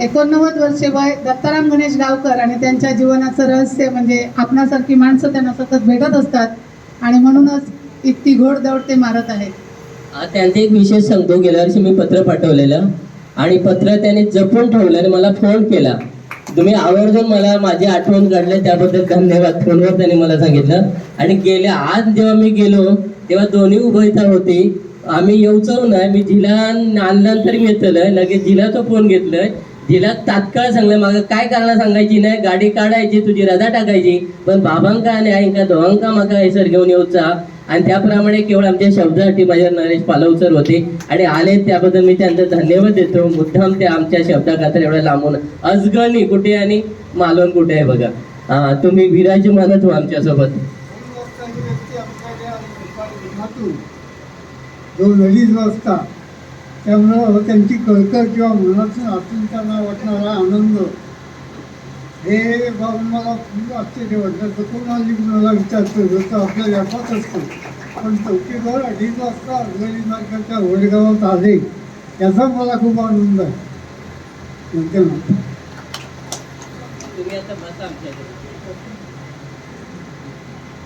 एकोणनव्वद वर्षे वय दत्ताराम गणेश गावकर आणि त्यांच्या जीवनाचं रहस्य म्हणजे आपणासारखी माणसं त्यांना सतत भेटत असतात आणि म्हणूनच इतकी घोड दौड ते मारत आहेत. आ, एक विशेष सांगतो गेल्या वर्षी मी पत्र पाठवलेलं आणि पत्र त्याने जपून ठेवलं आणि मला फोन केला. तुम्ही आवर्जून मला माझी आठवण काढले त्याबद्दल धन्यवाद. फोनवर त्यांनी मला सांगितलं. आणि गेल्या आज जेव्हा मी गेलो तेव्हा दोन्ही उभयता होती. आम्ही येऊचव नाही मी जिला आणल्यानंतर तरी येतलं लगेच जिलाचा फोन घेतलंय तिला तात्काळ सांगलं. मागं काय कारण सांगायची नाही? गाडी काढायची तुझी रजा टाकायची. पण बाबांका आणि आईंका दोघांका माका हैसर घेऊन येऊचा आणि त्याप्रमाणे केवळ आमच्या शब्दासाठी माझे नरेश पालवसर होते. आणि आले त्याबद्दल मी त्यांचा धन्यवाद देतो. मुद्दाम ते आमच्या शब्दाखातर एवढ्या लांबून. अजगणी कुठे आणि मालवण कुठे आहे बघा. हा तुम्ही विराजमानच हो आमच्यासोबत. जो अडीच वाजता त्यामुळं त्यांची कळकळ किंवा मनातून आतून त्यांना वाटणारा आनंद हे बाबा मला खूप आश्चर्य वाटलं. तर कोणाली मला विचारतो जसं आपल्या व्यापात असतो पण चौकीवर अडीच वाजता अर्धळी मार्गाच्या वडगावात आले याचा मला खूप आनंद आहे. नंतर तुम्ही आता बसा आमच्याकडे.